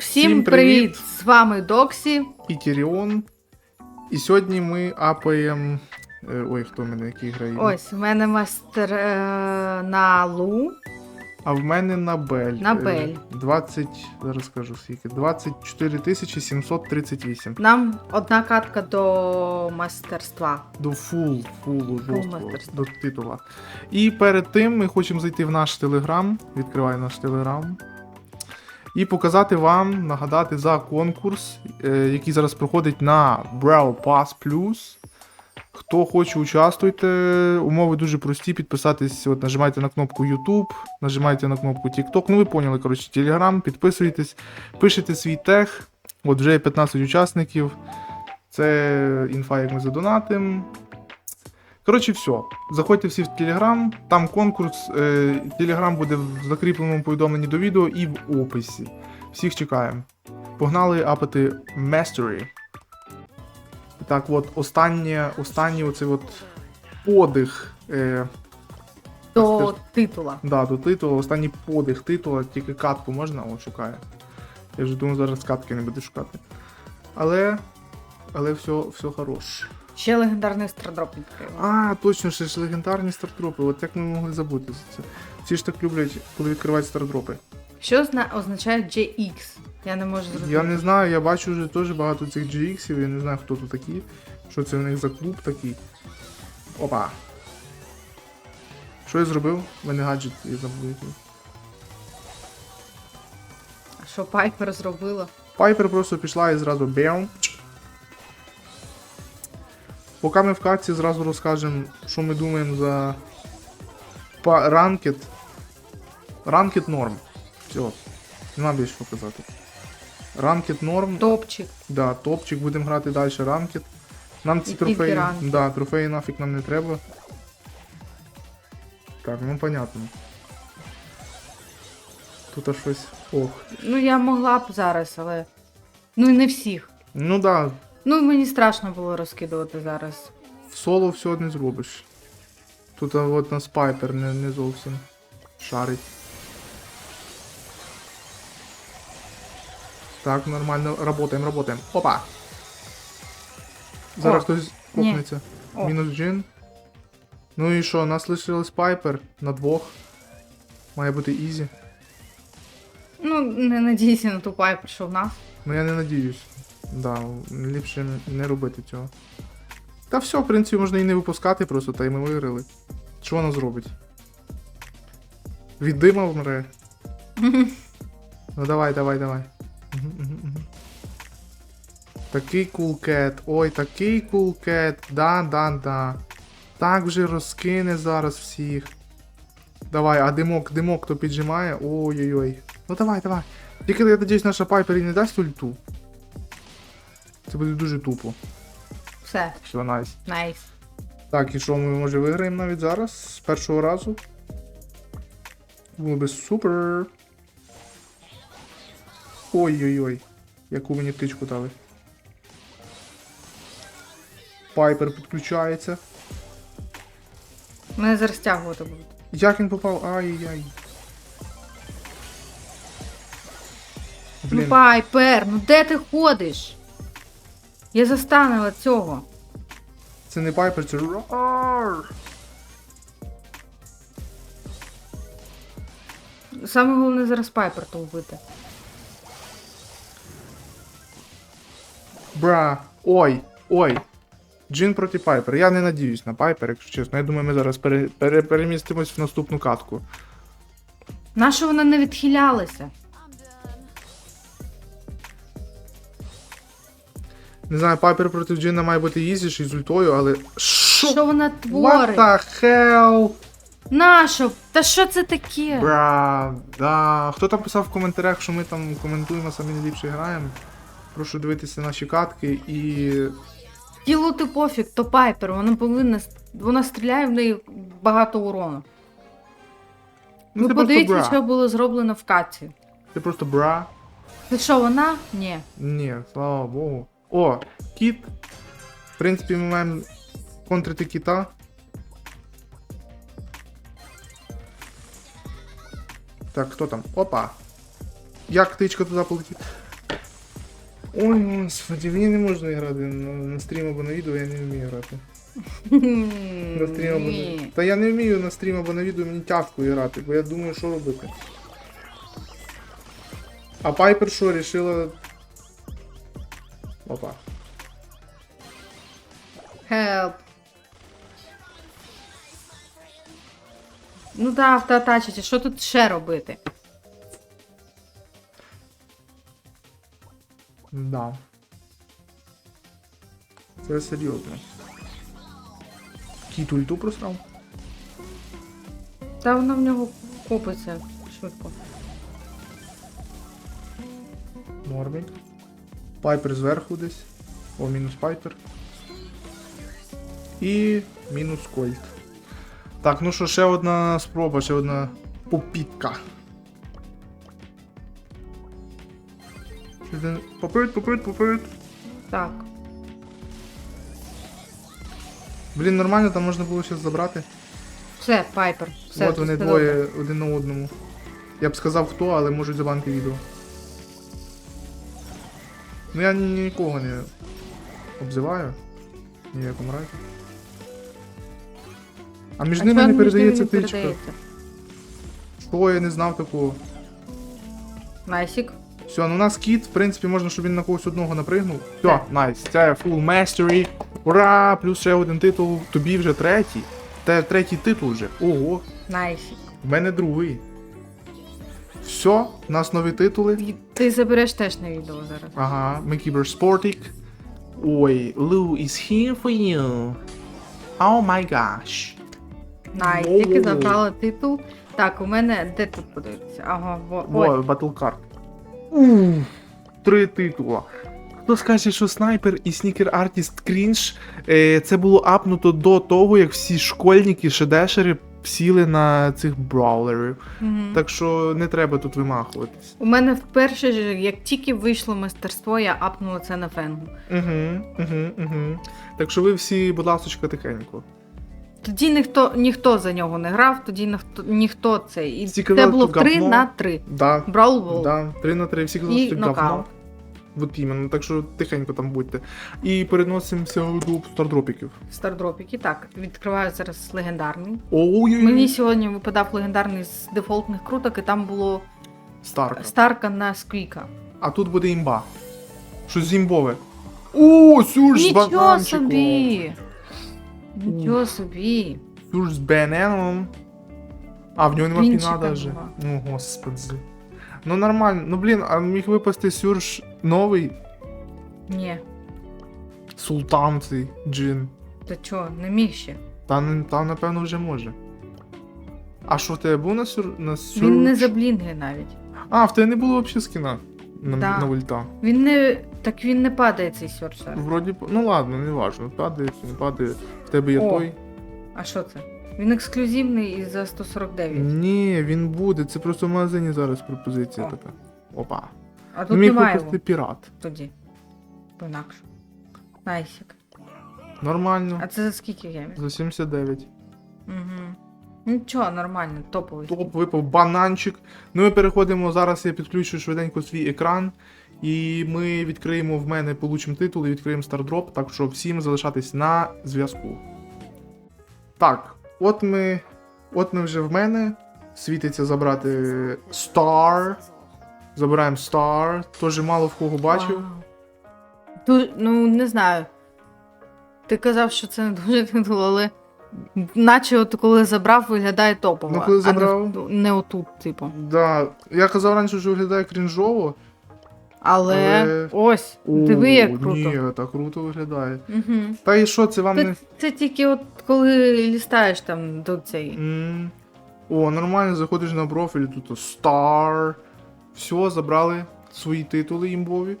Всім привіт! З вами Доксі. і Тіріон. І сьогодні ми апаємо. е, Ой, хто в мене який грає? Ось, у мене мастер е, на Лу. А в мене на Бель. На Е, Бель. 20, зараз скажу скільки. 24 738. Нам одна катка до мастерства. До фул, фулу, мастерства. до титула. І перед тим ми хочемо зайти в наш телеграм. Відкриваю наш телеграм. І показати вам, нагадати за конкурс, е, який зараз проходить на Brawl Pass Plus. Хто хоче, участвуйте. Умови дуже прості. Підписатись, от нажимайте на кнопку YouTube, нажимайте на кнопку TikTok. Ну ви поняли, коротше, Telegram, підписуйтесь, пишете свій тег. От вже є 15 учасників. Це інфа, як ми задонатим. Коротше, все. Заходьте всі в Телеграм, там конкурс. Телеграм буде в закріпленому повідомленні до відео і в описі. Всіх чекаємо. Погнали апати Mastery. І Так, от, останнє, останній оцей от подих. Е, До Мастер- титула. да, до титулу, останній подих титула, тільки катку можна, о, шукає. Я вже думаю, зараз катки не буду шукати. Але. Але все, все хорош. Ще легендарний страдроп відкрив. А, точно, ще ж легендарні стартропи. От як ми могли забути за це. Всі ж так люблять, коли відкривають стартропи. Що зна- означає GX? Я не можу зрозуміти. Я не знаю, я бачу вже теж багато цих GX, я не знаю, хто тут такі. Що це в них за клуб такий. Опа. Що я зробив? У мене гаджет, я забув. Що Пайпер зробила? Пайпер просто пішла і зразу бєм. Поки ми в катці зразу розкажемо, що ми думаємо за ранкет. Ранкет норм. Все. Нема більше що казати. Ранкет норм. Топчик. Да, топчик, будемо грати далі ранкет. Нам ці І трофеї. ранкет. Да, трофеї нафіг нам не треба. Так, ну понятно. Тут аж щось. Ох. Ну я могла б зараз, але. Ну і не всіх. Ну да, Ну мені страшно було розкидувати зараз. в соло все не зробиш. Тут а, от нас Пайпер не, не зовсім шарить. Так, нормально, работаем, работаем. Опа! Зараз О, хтось ні. копнеться. О. Мінус джин. Ну і що, нас лишилось Пайпер на двох. Має бути ізі. Ну, не надійся на ту Пайпер, що в нас. Ну я не надіюсь. Да, ліпше не робити цього. Та все, в принципі, можна і не випускати просто, та й ми виграли. Що вона зробить? Від дима вмре. Ну давай, давай, давай. Такий кулкет. Ой, такий кулкет. Да, да, да. Так вже розкине зараз всіх. Давай, а димок, димок то піджимає. Ой-ой-ой. Ну давай, давай. Тільки я надіюсь, наша Пайпер і не дасть ульту. Це буде дуже тупо. Все, Все, найс. найс. Так, і що ми може виграємо навіть зараз з першого разу? Було би супер. Ой-ой-ой. Яку мені птичку дали. Пайпер підключається. Мене зараз стягувати будуть. Як він попав? Ай-яй. Ну, Пайпер, ну де ти ходиш? Я застанила цього. це не Пайпер, це Рор. Саме головне зараз Пайпер то вбити. Бра. Ой, ой. Джин проти Пайпер. Я не надіюсь на Пайпер, якщо чесно. Я думаю, ми зараз пере, пере, перемістимось в наступну катку. Нащо вона не відхилялася? Не знаю, Пайпер проти Джина має бути ізіший з ультою, але. Що? Що вона What творить? the hell? Нащо? Та що це таке? Бра, да. Хто там писав в коментарях, що ми там коментуємо самі найліпше граємо? Прошу дивитися наші катки і. Тілу ти пофіг, то Пайпер, вона повинна. Вона стріляє в неї багато урону. Ну, Ви подивіться, що було зроблено в каці. Це просто бра. Це що, вона? Ні. Ні, слава Богу. О, кіт. В принципі, ми маємо контрити кіта. Так, хто там? Опа. Як птичка туди полетів? Ой, господи, мені не можна грати на, на стрім або на відео, я не вмію грати. На стрім або на... Та я не вмію на стрім або на відео, мені тяжко грати, бо я думаю, що робити. А Пайпер що, рішила. Опа. Help. Ну да, автоатачить, що тут ще робити? Да. Це серйозно. Кіт ульту просрав? Та воно в нього копиться швидко. Нормик. Пайпер зверху десь. О, мінус Пайпер. І мінус Кольт. Так, ну що, ще одна спроба, ще одна попітка. Поперед, поперед, поперед. Так. Блін, нормально, там можна було щось забрати. Все, Пайпер. Все, От вони двоє один на одному. Я б сказав хто, але можуть забанки відео. Ну я нікого не обзиваю. Ні в якому разі. А між А ними не передається ними не тичка. передається? Що я не знав такого. Найсік. Все, ну у нас кіт, в принципі, можна, щоб він на когось одного напригнув. Все, найс. Це full mastery. Ура! Плюс ще один титул. Тобі вже третій. Те третій титул вже. Ого. Найсік. В мене другий. Все, у нас нові титули. Ти забереш теж на відео зараз. Ага, Макібер Спортик. Ой, Lou is here for you. Oh my gosh. Найс, Воу. тільки забрала титул. Так, у мене де тут подивитися? Ага, во, ой. Battle Card. Три титула. Хто скаже, що снайпер і снікер артіст крінж, е, це було апнуто до того, як всі школьники, шедешери сіли на цих браулерів. Мгм. Так що не треба тут вимахуватись. У мене вперше, ж, як тільки вийшло мастерство, я апнула це на фенгу. Угу, угу, угу. Так що ви всі, будь ласочка, тихенько. Тоді ніхто, ніхто за нього не грав, тоді ніхто, ніхто це. І Всі це казали, було що 3 говно. на 3. Да, Brawl Ball. Да, 3 на 3, всі казали, І що нокаут. Говно. От іменно, так що тихенько там будьте. І переносимося до стардропіків. Стардропіки. Так, відкриваю зараз легендарний. Ой, Мені сьогодні випадав легендарний з дефолтних круток, і там було Старка. старка на сквіка. А тут буде імба. Щось зімбове. О, сюрж з Нічого бананчиком. собі! Нічого собі. Сюрж з бененом. А, в нього нема піна даже. нема. Ну, господи. Ну нормально. Ну блін, а міг випасти сюрж новий. Ні, Султан цей джин. то чого, не міг ще. Та, не- та напевно вже може. А що в тебе був на сюр... на сюрж? Він не заблінгає навіть. А, в тебе не було взагалі скіна на, Да. на ульта. Він не. Так він не падає цей сьорсер. Вроді, б- ну ладно, не важно. Падає, чи не падає. В тебе є О. той. А що це? Він ексклюзивний і за 149. Ні, він буде. Це просто в магазині зараз пропозиція О. така. Опа. А тут Ну, міг немає його пірат. тоді. Інакше. Найсік. Нормально. А це за скільки гемів? За 79. Угу. Нічого, нормально, топовий. Топ випав бананчик. Ну ми переходимо. Зараз я підключу швиденько свій екран. І ми відкриємо в мене, получимо титул і відкриємо стардроп. Так що всім залишатись на зв'язку. Так, от ми. От ми вже в мене. Світиться забрати Star. Забираємо Star. Теж мало в кого бачив. Вау. Ну, не знаю. Ти казав, що це не дуже титул, але наче от коли забрав, виглядає топово. Ну, коли а не, не отут, типу. Да. Я казав раніше, що виглядає крінжово. Але, Але- ось, диви, як круто. Ні, так круто виглядає. Угу. Та і що, це вам Це, не. це тільки от коли лістаєш там до цієї. М. О, нормально, заходиш на профіль, тут Star. Все, забрали свої титули імбові.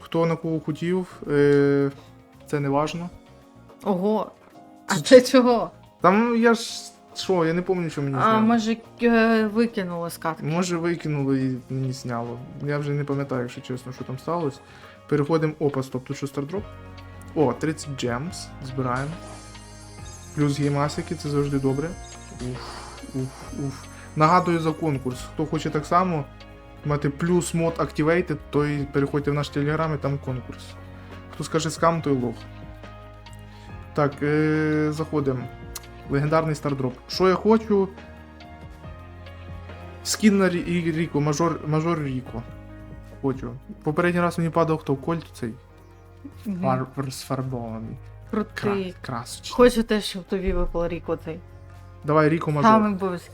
Хто на кого хотів, е, це не важно. Ого. А це чого? Там я ж. Що, я не пам'ятаю, що мені А зняло. може е, викинули з катки. Може викинули і мені зняло. Я вже не пам'ятаю, якщо чесно, що там сталося. Переходимо. Опа, стоп, тут що стардроп? О, 30 джемс. Збираємо. Плюс геймасики, це завжди добре. Уф, уф, уф. Нагадую за конкурс. Хто хоче так само, мати плюс мод Activated, то і переходьте в наш телеграм і там конкурс. Хто скаже скам, той лох. Так, е- заходимо. Легендарний стардроп. Що я хочу? Скін на Рі- Ріко, мажор, мажор Ріко. Хочу. Попередній раз мені падав хто? Кольт цей. Фар... Сфарбований. Кра... Красочний. Хочу теж, щоб тобі випало ріко цей. Давай Ріко мажор. Самий обов'язки.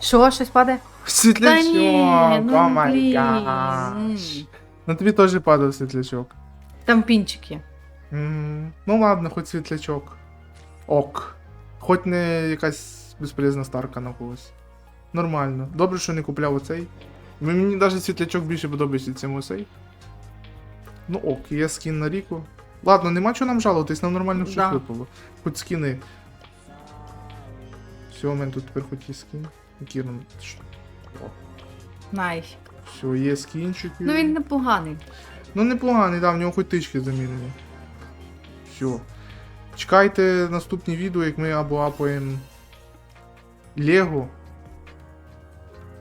Що, щось падає? Світлячок! ну, О май блін. гаш. На тобі теж падав світлячок. Там пінчик є. М, Ну ладно, хоч світлячок. Ок. Хоч не якась безполезна старка на когось. Нормально. Добре, що не купляв оцей. Мені навіть світлячок більше подобається, чим оцей. Ну ок, є скін на ріку. Ладно, нема чого нам жалуватись, нам нормально щось Да. випало. Хоч скіни. Все, у мене тут тепер хоч є скін. Нам. Ш- Все, є скінчики. Ну він непоганий. Ну непоганий, да, в нього хоч тички замінені. Все. Чекайте наступні відео, як ми або апаємо Лего.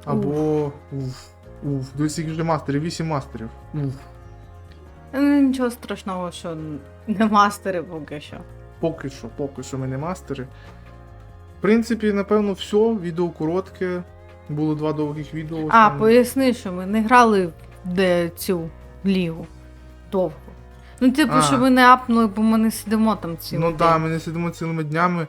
Або. Уф. Уф. Дивись, яких вже мастерів, 8 мастерів. Уф. Ну, Нічого страшного, що не мастери поки що. Поки що, поки що ми не мастери. В принципі, напевно, все. Відео коротке. Було два довгих відео. А, поясни, що ми не грали в де цю лігу. Довго. Ну, типу, А. що ми не апнули, бо ми не сидимо там цілий Ну день. так, ми не сидимо цілими днями.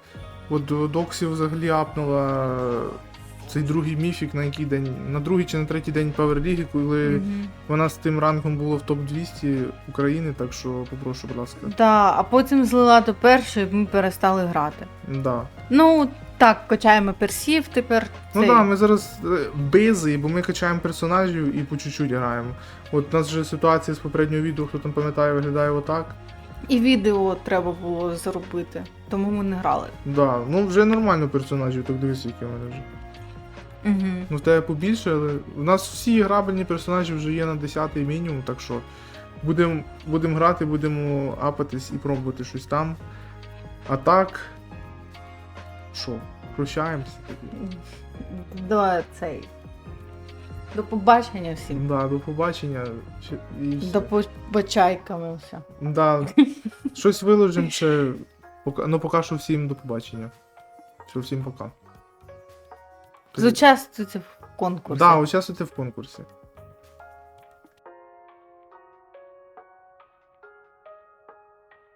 От е, Доксі взагалі апнула е, цей другий міфік на який день? На другий чи на третій день Паверліги, коли Мгм. вона з тим ранком була в топ-200 України, так що попрошу, будь ласка. Да, а потім злила до першої, ми перестали грати. Да. Ну, так, качаємо персів тепер. Ну так, да, ми зараз е, бизи, бо ми качаємо персонажів і по чуть-чуть граємо. От у нас вже ситуація з попереднього відео, хто там пам'ятає, виглядає отак. І відео треба було зробити, тому ми не грали. Да, ну вже нормально персонажів, так дивись, які в мене вже. Угу. Ну, в тебе побільше, але у нас всі грабельні персонажі вже є на 10 мінімум, так що будемо будем грати, будемо апатись і пробувати щось там. А так. Що, прощаємося. До цей. До побачення всім. Да, до побачення. Ще- І все. До побачайками все. Да, щось виложимо. Пока, ну, поки що всім до побачення. Все, всім пока. Зучаствуйте в конкурсі. Да, участвуйте в конкурсі.